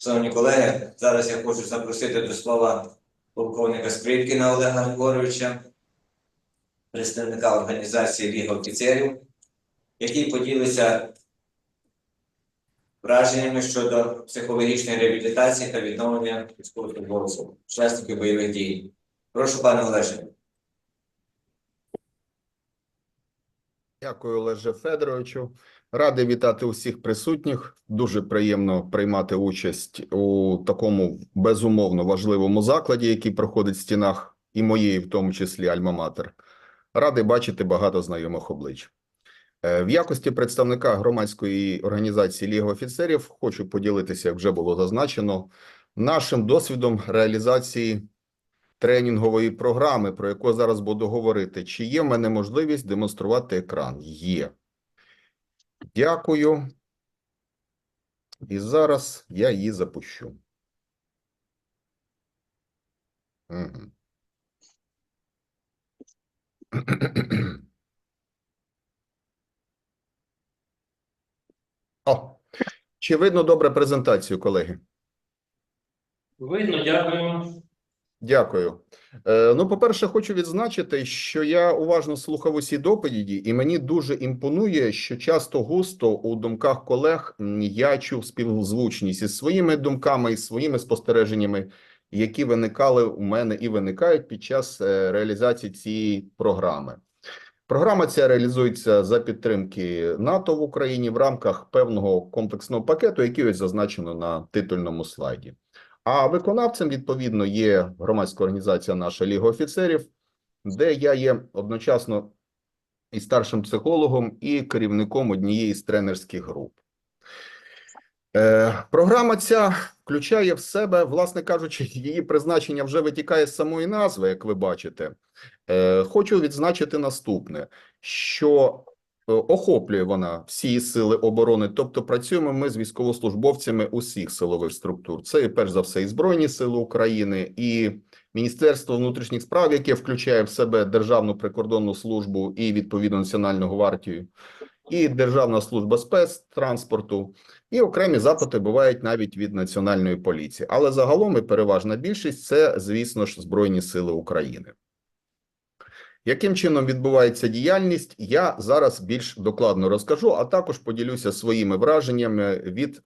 Шановні колеги, зараз я хочу запросити до слова полковника Скрипкіна Олега Григоровича, представника організації Ліга офіцерів, який поділиться враженнями щодо психологічної реабілітації та відновлення військовослужбовців, учасників бойових дій. Прошу, пане Олеже. Дякую, Олеже Федоровичу. Радий вітати усіх присутніх. Дуже приємно приймати участь у такому безумовно важливому закладі, який проходить в стінах і моєї, в тому числі Альма-Матер. Радий бачити багато знайомих облич. Е, В якості представника громадської організації Ліга офіцерів хочу поділитися, як вже було зазначено, нашим досвідом реалізації тренінгової програми, про яку зараз буду говорити. Чи є в мене можливість демонструвати екран? Є. Дякую. І зараз я її запущу. Мгм. О, чи видно добре презентацію, колеги? Видно, дякуємо. Дякую. Е, ну, по-перше, хочу відзначити, що я уважно слухав усі доповіді, і мені дуже імпонує, що часто густо у думках колег я чув співзвучність із своїми думками і своїми спостереженнями, які виникали у мене і виникають під час е, реалізації цієї програми. Програма ця реалізується за підтримки НАТО в Україні в рамках певного комплексного пакету, який ось зазначено на титульному слайді. А виконавцем, відповідно, є громадська організація наша Ліга офіцерів, де я є одночасно і старшим психологом, і керівником однієї з тренерських груп. Е, програма ця включає в себе, власне кажучи, її призначення вже витікає з самої назви, як ви бачите. Е, хочу відзначити наступне: що охоплює вона всі сили оборони, тобто працюємо ми з військовослужбовцями усіх силових структур. Це перш за все і Збройні Сили України, і Міністерство внутрішніх справ, яке включає в себе Державну прикордонну службу і відповідно Національну гвардію, і Державна служба спецтранспорту, і окремі запити бувають навіть від національної поліції. Але загалом і переважна більшість це, звісно ж, Збройні Сили України. Яким чином відбувається діяльність, я зараз більш докладно розкажу, а також поділюся своїми враженнями від е,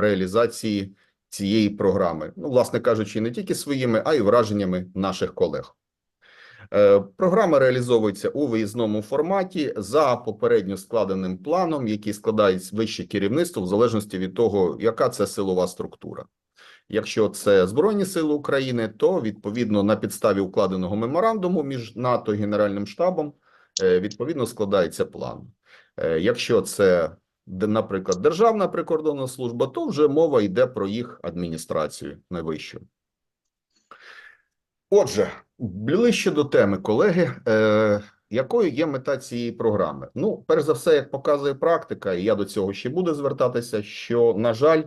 реалізації цієї програми. Ну, власне кажучи, не тільки своїми, а й враженнями наших колег. Е, програма реалізовується у виїзному форматі за попередньо складеним планом, який складає вище керівництво в залежності від того, яка це силова структура. Якщо це Збройні Сили України, то відповідно на підставі укладеного меморандуму між НАТО і Генеральним штабом е, відповідно складається план. Е, Якщо це, наприклад, Державна прикордонна служба, то вже мова йде про їх адміністрацію найвищу. Отже, ближче до теми, колеги, е, якою є мета цієї програми? Ну, перш за все, як показує практика, і я до цього ще буду звертатися, що, на жаль,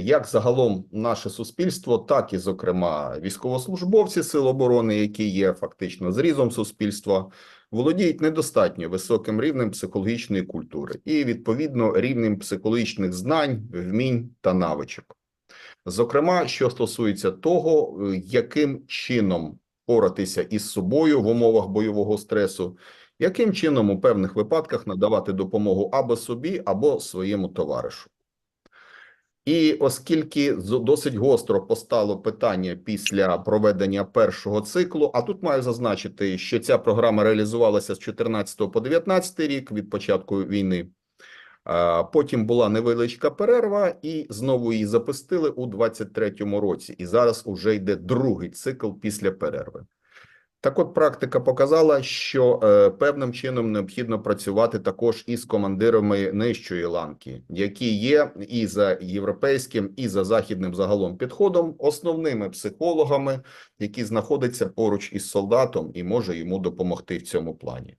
як загалом наше суспільство, так і, зокрема, військовослужбовці Сил оборони, які є фактично зрізом суспільства, володіють недостатньо високим рівнем психологічної культури і, відповідно, рівнем психологічних знань, вмінь та навичок. Зокрема, що стосується того, е, яким чином поратися із собою в умовах бойового стресу, яким чином у певних випадках надавати допомогу або собі, або своєму товаришу. І оскільки досить гостро постало питання після проведення першого циклу, а тут маю зазначити, що ця програма реалізувалася з 14 по 19 рік від початку війни. Потім була невеличка перерва, і знову її запустили у 23-му році. І зараз уже йде другий цикл після перерви. Так от практика показала, що е, певним чином необхідно працювати також із командирами нижчої ланки, які є і за європейським, і за західним загалом підходом, основними психологами, які знаходяться поруч із солдатом і може йому допомогти в цьому плані.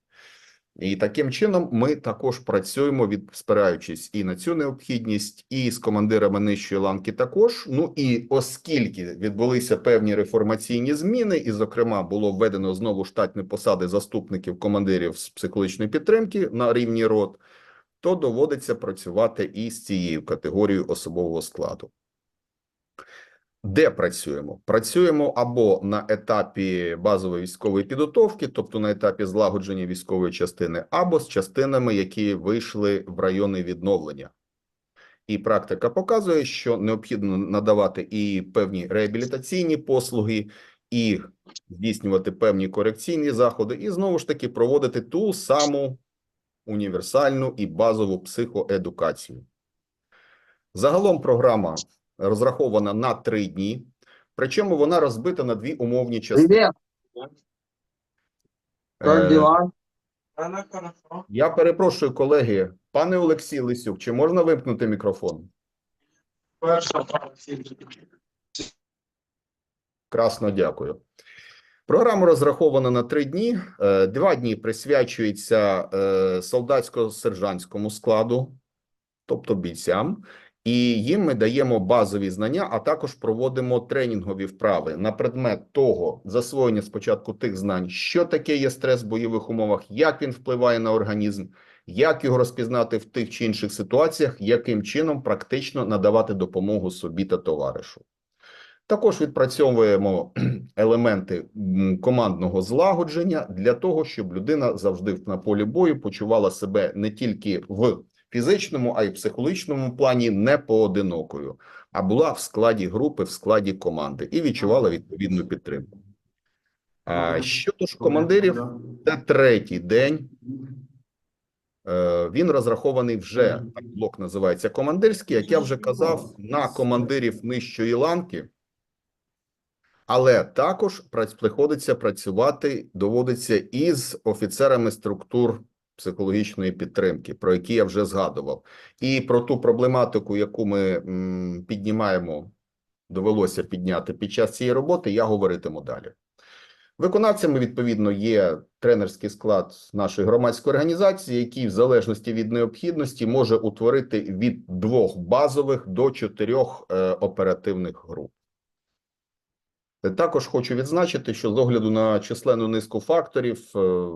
І таким чином ми також працюємо, від спираючись і на цю необхідність, і з командирами нижчої ланки також. Ну і оскільки відбулися певні реформаційні зміни, і, зокрема, було введено знову штатні посади заступників командирів з психологічної підтримки на рівні рот, то доводиться працювати і з цією категорією особового складу. Де працюємо? Працюємо або на етапі базової військової підготовки, тобто на етапі злагодження військової частини, або з частинами, які вийшли в райони відновлення. І практика показує, що необхідно надавати і певні реабілітаційні послуги, і здійснювати певні корекційні заходи, і знову ж таки проводити ту саму універсальну і базову психоедукацію. Загалом програма розрахована на три дні, причому вона розбита на дві умовні частини. Е, дела? Я перепрошую, колеги, пане Олексій Лисюк, чи можна вимкнути мікрофон? Красно, дякую. Програма розрахована на три дні. Е, Два дні присвячується е, солдатсько-сержантському складу, тобто бійцям, і їм ми даємо базові знання, а також проводимо тренінгові вправи на предмет того засвоєння спочатку тих знань, що таке є стрес в бойових умовах, як він впливає на організм, як його розпізнати в тих чи інших ситуаціях, яким чином практично надавати допомогу собі та товаришу. Також відпрацьовуємо елементи командного злагодження для того, щоб людина завжди на полі бою почувала себе не тільки в фізичному, а й психологічному плані не поодинокою, а була в складі групи, в складі команди і відчувала відповідну підтримку. А щодо ж командирів, це третій день. Е, Він розрахований вже так, блок називається командирський, як я вже казав, на командирів нижчої ланки. Але також приходиться працювати, доводиться із офіцерами структур психологічної підтримки, про які я вже згадував, і про ту проблематику, яку ми піднімаємо, довелося підняти під час цієї роботи, я говоритиму далі. Виконавцями, відповідно, є тренерський склад нашої громадської організації, який, в залежності від необхідності, може утворити від двох базових до чотирьох е, оперативних груп. Також хочу відзначити, що з огляду на численну низку факторів, е,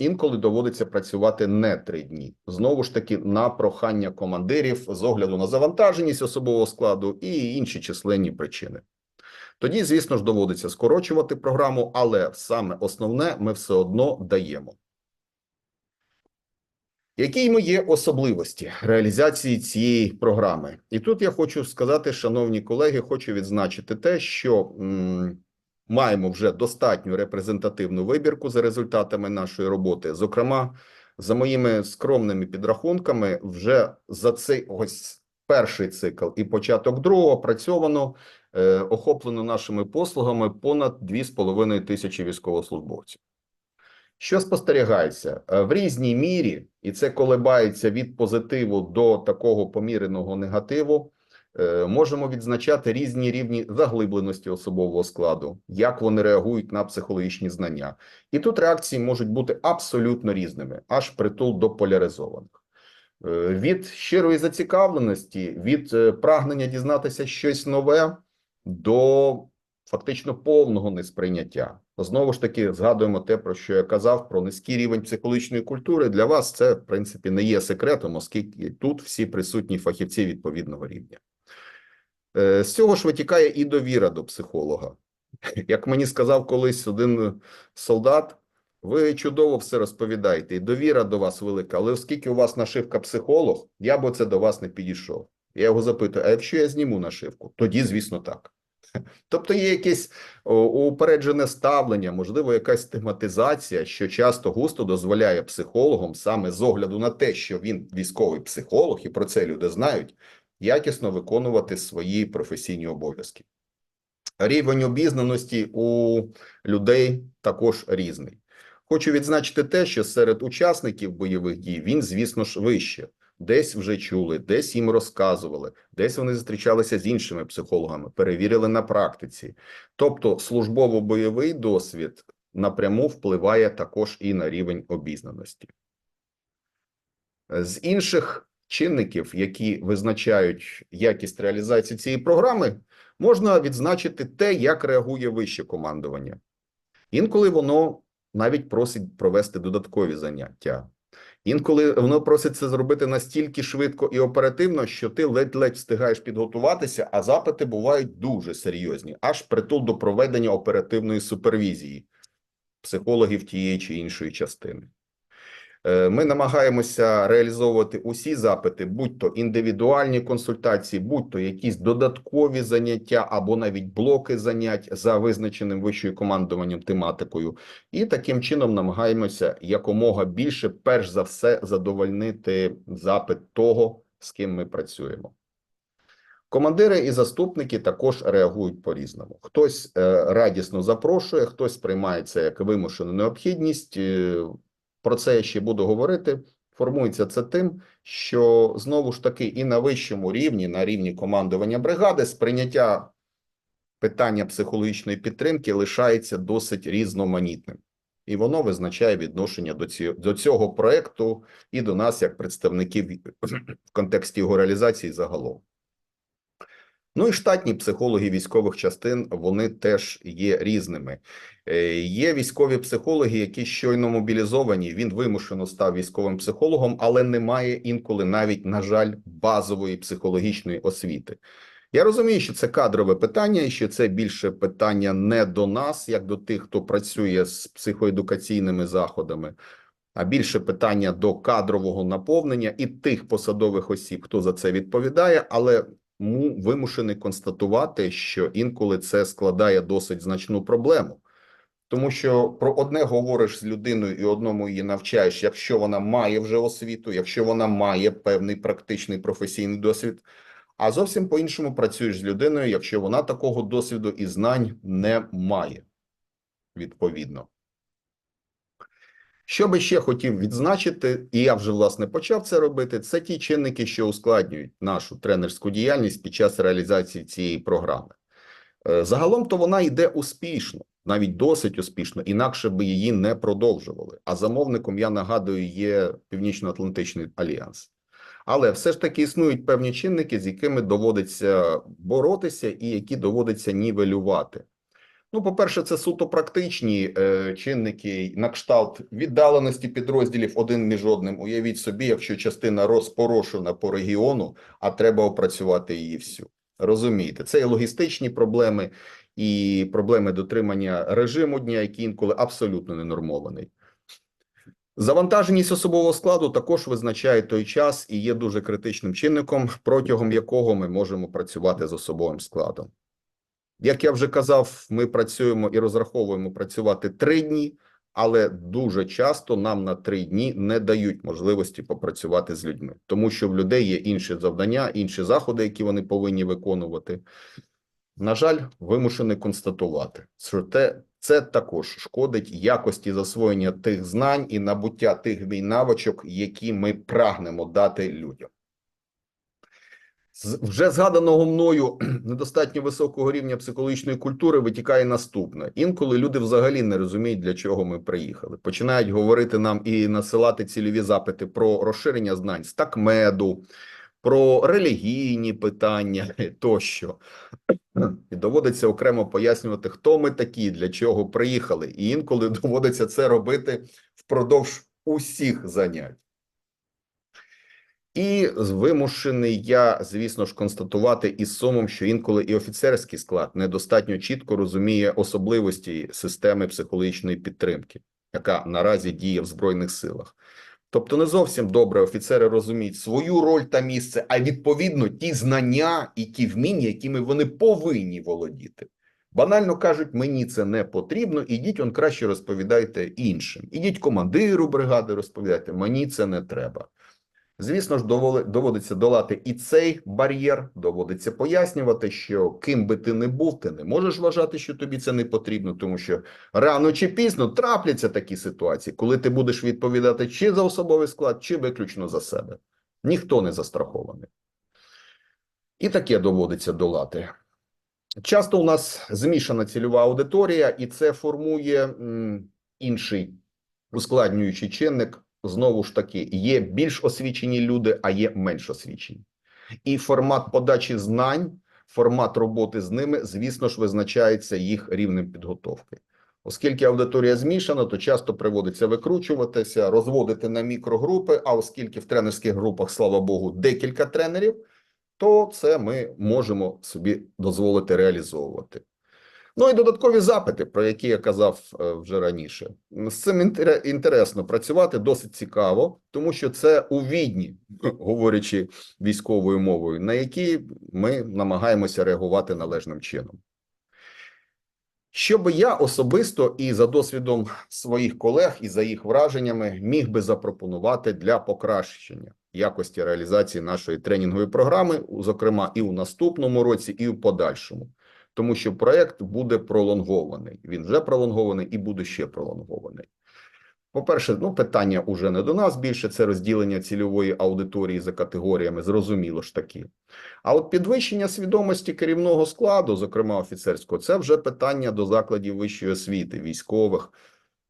інколи доводиться працювати не три дні. Знову ж таки, на прохання командирів з огляду на завантаженість особового складу і інші численні причини. Тоді, звісно ж, доводиться скорочувати програму, але саме основне ми все одно даємо. Які є особливості реалізації цієї програми? І тут я хочу сказати, шановні колеги, хочу відзначити те, що маємо вже достатню репрезентативну вибірку за результатами нашої роботи. Зокрема, за моїми скромними підрахунками, вже за цей ось перший цикл і початок другого працьовано е, охоплено нашими послугами понад 2,5 тисячі військовослужбовців. Що спостерігається Е, в різній мірі, і це колебається від позитиву до такого поміреного негативу. Е, Можемо відзначати різні рівні заглибленості особового складу, як вони реагують на психологічні знання, і тут реакції можуть бути абсолютно різними, аж притул до поляризованих. Е, Від щирої зацікавленості, від е, прагнення дізнатися щось нове до фактично повного несприйняття. Знову ж таки, згадуємо те, про що я казав, про низький рівень психологічної культури. Для вас це, в принципі, не є секретом, оскільки тут всі присутні фахівці відповідного рівня. Е, З цього ж витікає і довіра до психолога. Як мені сказав колись один солдат, ви чудово все розповідаєте, і довіра до вас велика, але оскільки у вас нашивка психолог, я б оце до вас не підійшов. Я його запитую: а якщо я зніму нашивку? Тоді, звісно, так. Тобто є якесь упереджене ставлення, можливо, якась стигматизація, що часто густо дозволяє психологам саме з огляду на те, що він військовий психолог, і про це люди знають, якісно виконувати свої професійні обов'язки. Рівень обізнаності у людей також різний. Хочу відзначити те, що серед учасників бойових дій він, звісно ж, вище. Десь вже чули, десь їм розказували, десь вони зустрічалися з іншими психологами, перевірили на практиці. Тобто, службово-бойовий досвід напряму впливає також і на рівень обізнаності. З інших чинників, які визначають якість реалізації цієї програми, можна відзначити те, як реагує вище командування. Інколи воно навіть просить провести додаткові заняття. Інколи воно просить це зробити настільки швидко і оперативно, що ти ледь-ледь встигаєш підготуватися, а запити бувають дуже серйозні, аж притул до проведення оперативної супервізії психологів тієї чи іншої частини. Е, Ми намагаємося реалізовувати усі запити, будь-то індивідуальні консультації, будь-то якісь додаткові заняття або навіть блоки занять за визначеним вищою командуванням тематикою, і таким чином намагаємося якомога більше, перш за все, задовольнити запит того, з ким ми працюємо. Командири і заступники також реагують по-різному. Хтось е, радісно запрошує, хтось сприймає це як вимушену необхідність. Про це я ще буду говорити. Формується це тим, що знову ж таки і на вищому рівні, на рівні командування бригади, сприйняття питання психологічної підтримки лишається досить різноманітним. І воно визначає відношення до цього, до цього проекту і до нас, як представників в контексті його реалізації загалом. Ну і штатні психологи військових частин вони теж є різними. Е, Є військові психологи, які щойно мобілізовані. Він вимушено став військовим психологом, але не має інколи навіть, на жаль, базової психологічної освіти. Я розумію, що це кадрове питання, і що це більше питання не до нас, як до тих, хто працює з психоедукаційними заходами, а більше питання до кадрового наповнення і тих посадових осіб, хто за це відповідає, але му вимушений констатувати, що інколи це складає досить значну проблему. Тому що про одне говориш з людиною і одному її навчаєш, якщо вона має вже освіту, якщо вона має певний практичний професійний досвід, а зовсім по-іншому працюєш з людиною, якщо вона такого досвіду і знань не має. Відповідно. Що би ще хотів відзначити, і я вже власне почав це робити, це ті чинники, що ускладнюють нашу тренерську діяльність під час реалізації цієї програми. Е, Загалом то вона йде успішно, навіть досить успішно, інакше би її не продовжували. А замовником, я нагадую, є Північно-Атлантичний альянс. Але все ж таки існують певні чинники, з якими доводиться боротися і які доводиться нівелювати. Ну, по-перше, це суто практичні е, чинники на кшталт віддаленості підрозділів один між одним. Уявіть собі, якщо частина розпорошена по регіону, а треба опрацювати її всю. Розумієте, це і логістичні проблеми, і проблеми дотримання режиму дня, який інколи абсолютно не нормований. Завантаженість особового складу також визначає той час і є дуже критичним чинником, протягом якого ми можемо працювати з особовим складом. Як я вже казав, ми працюємо і розраховуємо працювати три дні, але дуже часто нам на три дні не дають можливості попрацювати з людьми, тому що в людей є інші завдання, інші заходи, які вони повинні виконувати. На жаль, вимушений констатувати, що те, це також шкодить якості засвоєння тих знань і набуття тих навичок, які ми прагнемо дати людям. З вже згаданого мною недостатньо високого рівня психологічної культури витікає наступне: інколи люди взагалі не розуміють, для чого ми приїхали. Починають говорити нам і насилати цільові запити про розширення знань з такмеду, про релігійні питання тощо. І доводиться окремо пояснювати, хто ми такі, для чого приїхали. І інколи доводиться це робити впродовж усіх занять. І вимушений я, звісно ж, констатувати із сумом, що інколи і офіцерський склад недостатньо чітко розуміє особливості системи психологічної підтримки, яка наразі діє в Збройних силах. Тобто не зовсім добре офіцери розуміють свою роль та місце, а відповідно ті знання і ті вміння, якими вони повинні володіти. Банально кажуть, мені це не потрібно, ідіть он краще розповідайте іншим. Ідіть командиру бригади, розповідайте, мені це не треба. Звісно ж, доводиться долати і цей бар'єр, доводиться пояснювати, що ким би ти не був, ти не можеш вважати, що тобі це не потрібно, тому що рано чи пізно трапляться такі ситуації, коли ти будеш відповідати чи за особовий склад, чи виключно за себе. Ніхто не застрахований. І таке доводиться долати. Часто у нас змішана цільова аудиторія, і це формує інший ускладнюючий чинник. Знову ж таки, є більш освічені люди, а є менш освічені. І формат подачі знань, формат роботи з ними, звісно ж, визначається їх рівнем підготовки. Оскільки аудиторія змішана, то часто приводиться викручуватися, розводити на мікрогрупи. А оскільки в тренерських групах, слава Богу, декілька тренерів, то це ми можемо собі дозволити реалізовувати. Ну і додаткові запити, про які я казав е, вже раніше. З цим інтересно працювати досить цікаво, тому що це у відні, говорячи військовою мовою, на які ми намагаємося реагувати належним чином. Що би я особисто і за досвідом своїх колег, і за їх враженнями міг би запропонувати для покращення якості реалізації нашої тренінгової програми, зокрема і у наступному році, і у подальшому, тому що проект буде пролонгований. Він вже пролонгований і буде ще пролонгований. По-перше, ну питання уже не до нас більше, це розділення цільової аудиторії за категоріями, зрозуміло ж таки. А от підвищення свідомості керівного складу, зокрема офіцерського, це вже питання до закладів вищої освіти, військових,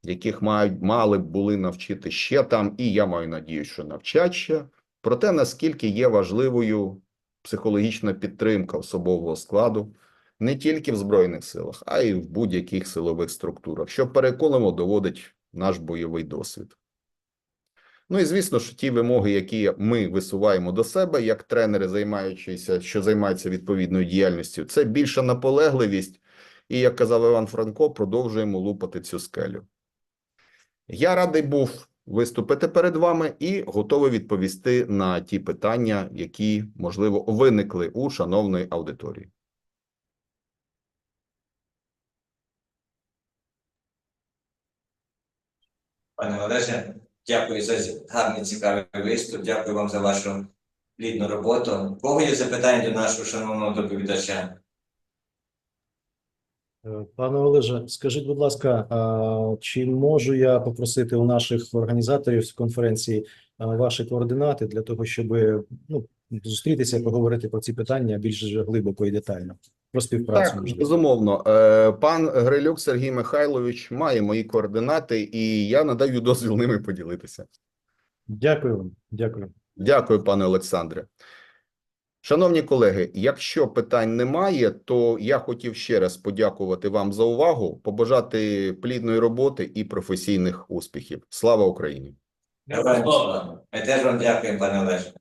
яких мають мали б були навчити ще там, і я маю надію, що навчать ще. Про те, наскільки є важливою психологічна підтримка особового складу не тільки в Збройних силах, а й в будь-яких силових структурах, що переконливо доводить наш бойовий досвід. Ну і звісно ж, ті вимоги, які ми висуваємо до себе, як тренери, займаючися, що займаються відповідною діяльністю, це більша наполегливість. І, як казав Іван Франко, продовжуємо лупати цю скелю. Я радий був виступити перед вами і готовий відповісти на ті питання, які, можливо, виникли у шановної аудиторії. Пане Олеже, дякую за гарний цікавий виступ. Дякую вам за вашу плідну роботу. Кого є запитання до нашого шановного доповідача? Е, Пане Олеже, скажіть, будь ласка, чи можу я попросити у наших організаторів конференції ваші координати для того, щоб ну, зустрітися поговорити про ці питання більш глибоко і детально про співпрацю? Так, безумовно. Е, Пан Грилюк Сергій Михайлович має мої координати, і я надаю дозвіл ними поділитися. Дякую вам, дякую. Дякую, пане Олександре. Шановні колеги, якщо питань немає, то я хотів ще раз подякувати вам за увагу, побажати плідної роботи і професійних успіхів. Слава Україні! Ми теж вам дякуємо, пане Олеже.